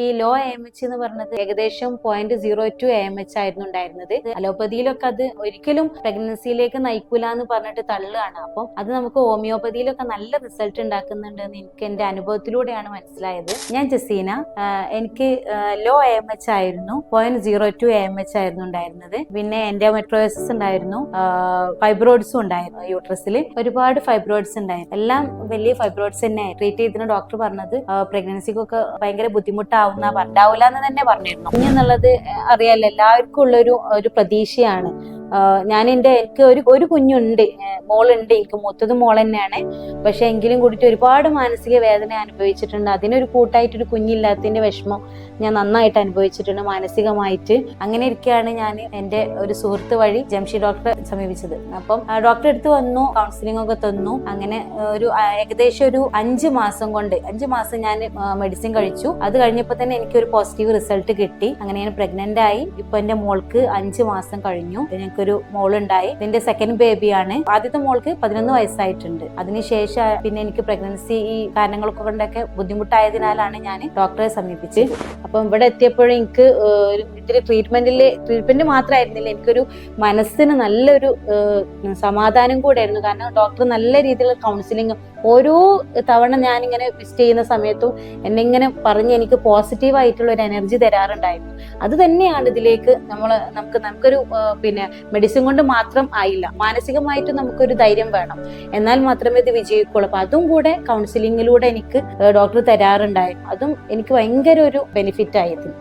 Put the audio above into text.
ഈ law A H എന്ന് പറഞ്ഞത് ഏകദേശം point zero two A H ആയിരുന്നു ഉണ്ടായിരുന്നത്. അലോപ്പതിയിലൊക്കെ അത് ഒരിക്കലും പ്രഗ്നൻസിയിലേക്ക് നയിക്കൂല എന്ന് പറഞ്ഞിട്ട് തള്ളുകയാണ്. അപ്പം അത് നമുക്ക് ഹോമിയോപ്പതിയിലൊക്കെ നല്ല റിസൾട്ട് ഉണ്ടാക്കുന്നുണ്ട് എന്ന് എനിക്ക് എന്റെ അനുഭവത്തിലൂടെയാണ് മനസ്സിലായത്. ഞാൻ ജസീന എനിക്ക് ലോ എ എച്ച് ആയിരുന്നു point zero two A H ആയിരുന്നു ഉണ്ടായിരുന്നത്. പിന്നെ എന്റെ എൻഡോമെട്രോസിസ് ഉണ്ടായിരുന്നു ഫൈബ്രോയിഡ്സും ഉണ്ടായിരുന്നു യൂട്രസിൽ ഒരുപാട് ഫൈബ്രോയിഡ്സ് ഉണ്ടായിരുന്നു. എല്ലാം വലിയ ഫൈബ്രോയിഡ്സ് തന്നെ ട്രീറ്റ് ചെയ്തിരുന്ന ഡോക്ടർ പറഞ്ഞത് പ്രഗ്നൻസിക്കൊക്കെ ഭയങ്കര ബുദ്ധിമുട്ടാവുന്ന ഉണ്ടാവില്ല എന്ന് തന്നെ പറഞ്ഞിരുന്നു. കുഞ്ഞെന്നുള്ളത് അറിയാലോ എല്ലാവർക്കും ഉള്ളൊരു ഒരു പ്രതീക്ഷയാണ്. ഞാൻ എന്റെ എനിക്ക് ഒരു ഒരു കുഞ്ഞുണ്ട്. മോളുണ്ട്. എനിക്ക് മൂത്തത് മോൾ തന്നെയാണ് പക്ഷെ എങ്കിലും കൂടിയിട്ട് ഒരുപാട് മാനസിക വേദന അനുഭവിച്ചിട്ടുണ്ട്. അതിനൊരു കൂട്ടായിട്ടൊരു കുഞ്ഞില്ലാത്തതിന്റെ വിഷമം ഞാൻ നന്നായിട്ട് അനുഭവിച്ചിട്ടുണ്ട് മാനസികമായിട്ട്. അങ്ങനെ ഇരിക്കുകയാണ് ഞാൻ എന്റെ ഒരു സുഹൃത്ത് വഴി ജംഷി ഡോക്ടറെ സമീപിച്ചത്. അപ്പം ഡോക്ടറെ അടുത്ത് വന്നു കൗൺസിലിംഗ് ഒക്കെ തന്നു. അങ്ങനെ ഒരു ഏകദേശം ഒരു അഞ്ച് മാസം കൊണ്ട് അഞ്ച് മാസം ഞാൻ മെഡിസിൻ കഴിച്ചു. അത് കഴിഞ്ഞപ്പോൾ തന്നെ എനിക്ക് ഒരു പോസിറ്റീവ് റിസൾട്ട് കിട്ടി. അങ്ങനെ ഞാൻ പ്രഗ്നന്റ് ആയി. ഇപ്പം എന്റെ മോൾക്ക് അഞ്ച് മാസം കഴിഞ്ഞു. ഞങ്ങൾക്കൊരു മോളുണ്ടായി. ഇതിന്റെ സെക്കൻഡ് ബേബിയാണ് ആദ്യത്തെ മോൾക്ക് പതിനൊന്ന് വയസ്സായിട്ടുണ്ട്. അതിനുശേഷം പിന്നെ എനിക്ക് പ്രഗ്നൻസി ഈ കാരണങ്ങളൊക്കെ കൊണ്ടൊക്കെ ബുദ്ധിമുട്ടായതിനാലാണ് ഞാൻ ഡോക്ടറെ സമീപിച്ച് അപ്പം ഇവിടെ എത്തിയപ്പോഴും എനിക്ക് ഇത്തിരി ട്രീറ്റ്മെന്റിൽ ട്രീറ്റ്മെന്റ് മാത്രമായിരുന്നില്ല. എനിക്കൊരു മനസ്സിന് നല്ലൊരു സമാധാനം കൂടെയായിരുന്നു. കാരണം ഡോക്ടർ നല്ല രീതിയിലുള്ള കൗൺസിലിംഗ് ഓരോ തവണ ഞാനിങ്ങനെ വിസിറ്റ് ചെയ്യുന്ന സമയത്തും എന്നെ ഇങ്ങനെ പറഞ്ഞ് എനിക്ക് പോസിറ്റീവ് ആയിട്ടുള്ള ഒരു എനർജി തരാറുണ്ടായിരുന്നു. അത് തന്നെയാണ് ഇതിലേക്ക് നമ്മൾ നമുക്ക് നമുക്കൊരു പിന്നെ മെഡിസിൻ കൊണ്ട് മാത്രം ആയില്ല. മാനസികമായിട്ടും നമുക്കൊരു ധൈര്യം വേണം. എന്നാൽ മാത്രമേ ഇത് വിജയിക്കുള്ളൂ അപ്പൊ അതും കൂടെ കൗൺസിലിങ്ങിലൂടെ എനിക്ക് ഡോക്ടർ തരാറുണ്ടായിരുന്നു. അതും എനിക്ക് ഭയങ്കര ഒരു ബെനിഫിറ്റ് ആയിരുന്നു